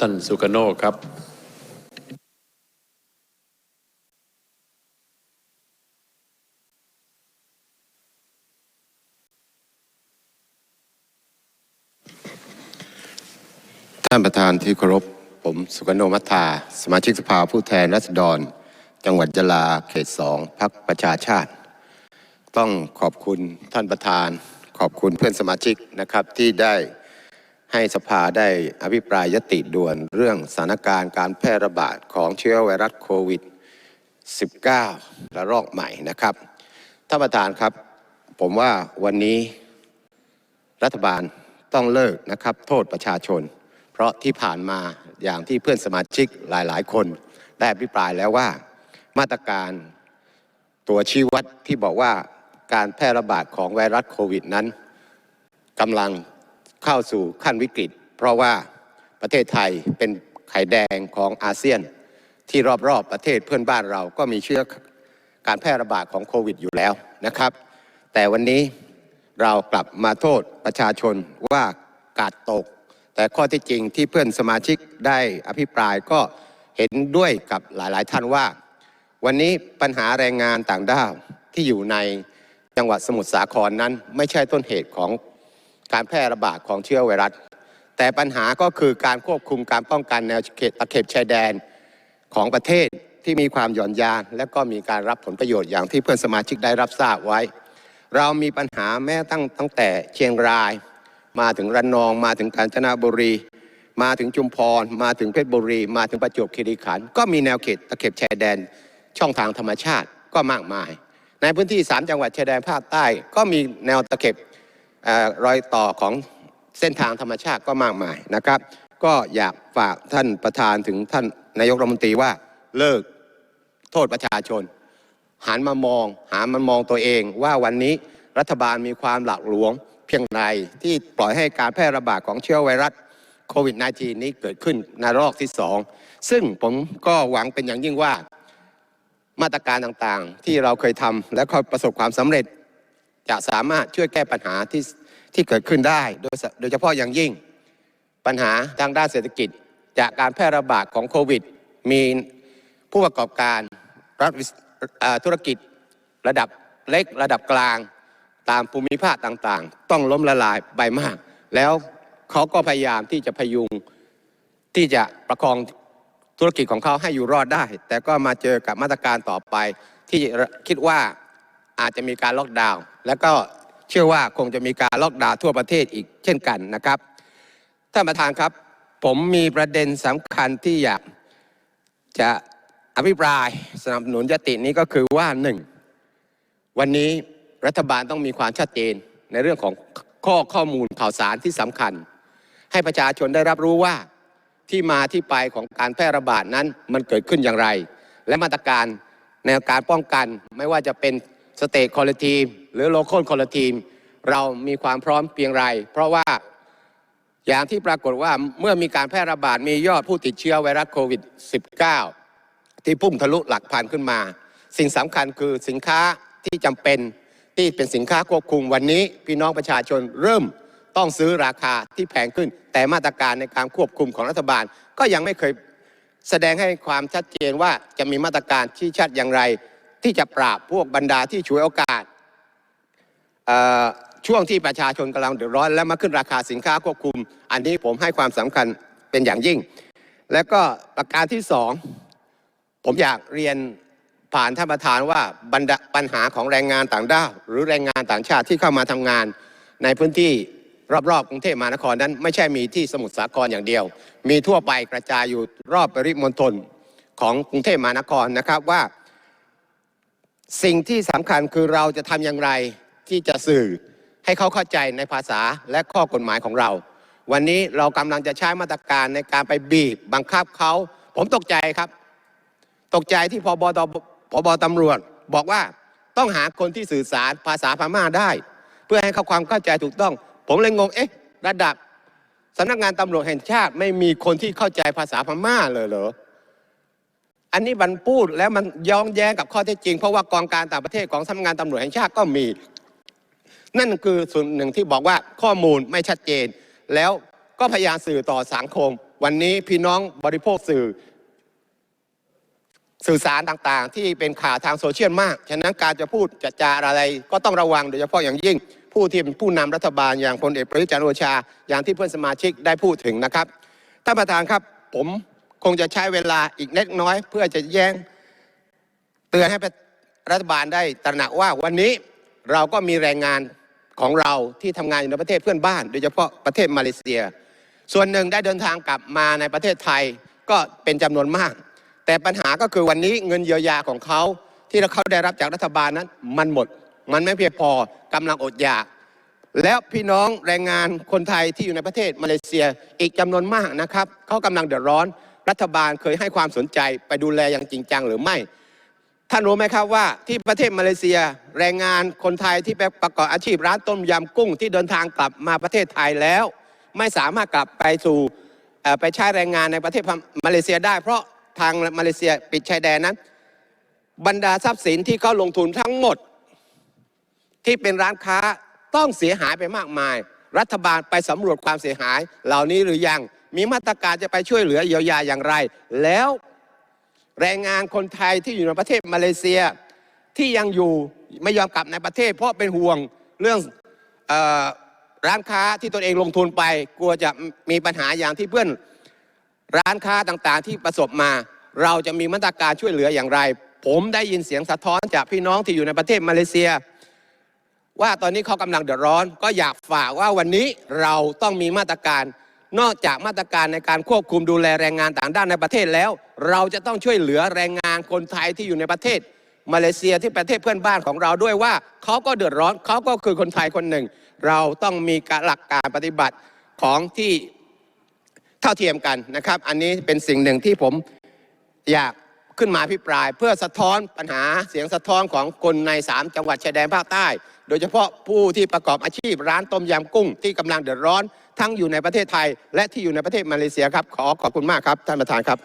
ท่านสุกโนครับ ท่านประธานที่เคารพ ผมสุกโนมัทธา สมาชิกสภาผู้แทนราษฎร จังหวัดยะลาเขตสองพักประชาชาติ ต้องขอบคุณท่านประธาน ขอบคุณเพื่อนสมาชิกนะครับที่ได้ ให้สภาได้อภิปรายยติด่วนเรื่องสถานการณ์การแพร่ระบาดของเชื้อไวรัสโควิด 19 ระลอกใหม่นะครับ ท่านประธานครับ ผมว่าวันนี้รัฐบาลต้องเลิกนะครับ โทษประชาชน เพราะที่ผ่านมาอย่างที่เพื่อนสมาชิกหลาย ๆ คนได้อภิปรายแล้วว่ามาตรการตัวชี้วัดที่บอกว่าการแพร่ระบาดของไวรัสโควิดนั้นกำลัง เข้าสู่ขั้นวิกฤต เพราะว่าประเทศไทยเป็นไข่แดงของอาเซียน ที่รอบๆประเทศเพื่อนบ้านเราก็มีเชื้อการแพร่ระบาดของโควิดอยู่แล้วนะครับ แต่วันนี้เรากลับมาโทษประชาชนว่ากาดตก แต่ข้อที่จริงที่เพื่อนสมาชิกได้อภิปรายก็เห็นด้วยกับหลายๆท่านว่า วันนี้ปัญหาแรงงานต่างด้าวที่อยู่ในจังหวัดสมุทรสาครนั้น ไม่ใช่ต้นเหตุของ การแพร่ระบาดของเชื้อไวรัส แต่ปัญหาก็คือการควบคุมการป้องกันแนวเขตตะเข็บชายแดนของประเทศที่มีความหย่อนยาน และก็มีการรับผลประโยชน์อย่างที่เพื่อนสมาชิกได้รับทราบไว้ เรามีปัญหาแม้ตั้งตั้งแต่เชียงราย มาถึงระนอง มาถึงกาญจนบุรี มาถึงจุมพร มาถึงเพชรบุรี มาถึงประจวบคีรีขันธ์ก็มีแนวเขตตะเข็บชายแดนช่องทางธรรมชาติก็มากมาย ในพื้นที่ 3 จังหวัดชายแดนภาคใต้ก็มีแนวตะเข็บ รอยต่อของเส้นทางธรรมชาติก็มากมายนะครับ ก็อยากฝากท่านประธานถึงท่านนายกรัฐมนตรีว่าเลิกโทษประชาชน หันมามองหามามองตัวเองว่าวันนี้รัฐบาลมีความหลากหลวมเพียงใดที่ปล่อยให้การแพร่ระบาดของเชื้อไวรัสโควิด -19 นี้เกิดขึ้นในรอกที่สองซึ่งผมก็หวังเป็นอย่างยิ่งว่ามาตรการต่างๆ ที่เราเคยทำและประสบความสำเร็จ จะสามารถช่วยแก้ปัญหาที่ที่เกิดขึ้นได้ โดยโดยเฉพาะอย่างยิ่ง ปัญหาทางด้านเศรษฐกิจ จากการแพร่ระบาดของโควิด มีผู้ประกอบการรัฐธุรกิจระดับเล็กระดับกลาง ตามภูมิภาคต่างๆ ต้องล้มละลายไปมาก แล้วเขาก็พยายามที่จะพยุงที่จะประคองธุรกิจของเขาให้อยู่รอดได้ แต่ก็มาเจอกับมาตรการต่อไปที่คิดว่า อาจจะมีการล็อกดาวน์แล้วก็เชื่อว่าคงจะมีการล็อกดาวน์ทั่วประเทศอีกเช่นกันนะครับท่านประธานครับ ผมมีประเด็นสำคัญที่อยากจะอภิปรายสนับสนุนยตินี้ก็คือว่าหนึ่งวันนี้รัฐบาลต้องมีความชัดเจนในเรื่องของข้อข้อมูลข่าวสารที่สำคัญ ให้ประชาชนได้รับรู้ว่าที่มาที่ไปของการแพร่ระบาดนั้นมันเกิดขึ้นอย่างไร และมาตรการในการป้องกันไม่ว่าจะเป็น สเต t คอร์ทีมหรือโลคอลคอร์ทีมเรามีความพร้อมเพียงไร เพราะว่าอย่างที่ปรากฏว่าเมื่อมีการแพร่ระบาดมียอดผู้ติดเชื้อไวรัสโควิด -19 ที่พุ่งทะลุหลักพันขึ้นมา สิ่งสำคัญคือสินค้าที่จำเป็นที่เป็นสินค้าควบคุมวันนี้ พี่น้องประชาชนเริ่มต้องซื้อราคาที่แพงขึ้น แต่มาตรการในการควบคุมของรัฐบาล ก็ยังไม่เคยแสดงให้ความชัดเจนว่าจะมีมาตรการที่ชัดอย่างไร ที่จะปราบพวกบรรดาที่ฉวยโอกาสช่วงที่ประชาชนกำลังเดือดร้อน และมาขึ้นราคาสินค้าควบคุม อันนี้ผมให้ความสำคัญเป็นอย่างยิ่ง และก็ประการที่สองผมอยากเรียนผ่านท่านประธานว่าบรรดาปัญหาของแรงงานต่างด้าวหรือแรงงานต่างชาติที่เข้ามาทำงานในพื้นที่รอบๆกรุงเทพมหานครนั้น ไม่ใช่มีที่สมุทรสาครอย่างเดียว มีทั่วไปกระจายอยู่รอบปริมณฑลของกรุงเทพมหานครนะครับว่า สิ่งที่สำคัญคือเราจะทำอย่างไรที่จะสื่อให้เขาเข้าใจในภาษาและข้อกฎหมายของเรา วันนี้เรากำลังจะใช้มาตรการในการไปบีบบังคับเขา ผมตกใจครับ ตกใจที่พบตพบตำรวจ บอกว่าต้องหาคนที่สื่อสารภาษาพม่าได้ เพื่อให้เขาความเข้าใจถูกต้อง ผมเลยงงเอ๊ะ ระดับสำนักงานตำรวจแห่งชาติไม่มีคนที่เข้าใจภาษาพม่าเลยเหรอ อันนี้มันพูดแล้วมันย้องแย้งกับข้อเท็จจริง เพราะว่ากองการต่างประเทศของสำนักงานตำรวจแห่งชาติก็มี นั่นคือส่วนหนึ่งที่บอกว่าข้อมูลไม่ชัดเจน แล้วก็พยายามสื่อต่อสังคม วันนี้พี่น้องบริโภคสื่อ สื่อสารต่างๆ ที่เป็นข่าวทางโซเชียลมาก ฉะนั้นการจะพูดจะจาอะไร ก็ต้องระวังโดยเฉพาะอย่างยิ่ง ผู้ที่เป็นผู้นำรัฐบาลอย่างพลเอกประยุทธ์จันทร์โอชา อย่างที่เพื่อนสมาชิกได้พูดถึงนะครับท่านประธานครับผม คงจะใช้เวลาอีกเล็กน้อย เพื่อจะแย้งเตือนให้รัฐบาลได้ตระหนักว่าวันนี้เราก็มีแรงงานของเราที่ทำงานอยู่ในประเทศเพื่อนบ้าน โดยเฉพาะประเทศมาเลเซีย ส่วนหนึ่งได้เดินทางกลับมาในประเทศไทยก็เป็นจำนวนมาก แต่ปัญหาก็คือวันนี้เงินเยียวยาของเขาที่เขาได้รับจากรัฐบาลนั้น มันหมด มันไม่เพียงพอกำลังอดอยาก แล้วพี่น้องแรงงานคนไทยที่อยู่ในประเทศมาเลเซียอีกจำนวนมากนะครับเขากำลังเดือดร้อน รัฐบาลเคยให้ความสนใจไปดูแลอย่างจริงจังหรือไม่ ท่านรู้ไหมครับว่าที่ประเทศมาเลเซียแรงงานคนไทยที่ไปประกอบอาชีพร้านต้มยำกุ้งที่เดินทางกลับมาประเทศไทยแล้ว ไม่สามารถกลับไปสู่ไปใช้แรงงานในประเทศมาเลเซียได้ เพราะทางมาเลเซียปิดชายแดนนั้น บรรดาทรัพย์สินที่เขาลงทุนทั้งหมด ที่เป็นร้านค้าต้องเสียหายไปมากมาย รัฐบาลไปสำรวจความเสียหาย เหล่านี้หรือยัง มีมาตรการจะไปช่วยเหลือเยียวยาอย่างไร แล้วแรงงานคนไทยที่อยู่ในประเทศมาเลเซียที่ยังอยู่ไม่ยอมกลับในประเทศ เพราะเป็นห่วงเรื่องออร้านค้าที่ตนเองลงทุนไป กลัวจะมีปัญหาอย่างที่เพื่อนร้านค้าต่างๆ ที่ประสบมา เราจะมีมาตรการช่วยเหลืออย่างไร ผมได้ยินเสียงสะท้อนจากพี่น้องที่อยู่ในประเทศมาเลเซีย ว่าตอนนี้เขากำลังเดือดร้อน ก็อยากฝากว่าวันนี้เราต้องมีมาตรการ นอกจากมาตรการในการควบคุมดูแลแรงงานต่างด้านในประเทศแล้ว เราจะต้องช่วยเหลือแรงงานคนไทยที่อยู่ในประเทศ มาเลเซียที่ประเทศเพื่อนบ้านของเราด้วยว่าเขาก็เดือดร้อนเขาก็คือคนไทยคนหนึ่ง เราต้องมีการหลักการปฏิบัติของที่เท่าเทียมกันนะครับ อันนี้เป็นสิ่งหนึ่งที่ผมอยาก ขึ้นมาพิปราย เพื่อสะท้อนปัญหาเสียงสะท้อนของคนใน 3 จังหวัดชายแดนภาคใต้ โดยเฉพาะผู้ที่ประกอบอาชีพร้านต้มยำกุ้งที่กำลังเดือดร้อน ทั้งอยู่ในประเทศไทย และที่อยู่ในประเทศมาเลเซียครับขอขอบคุณมากครับท่านประธานครับ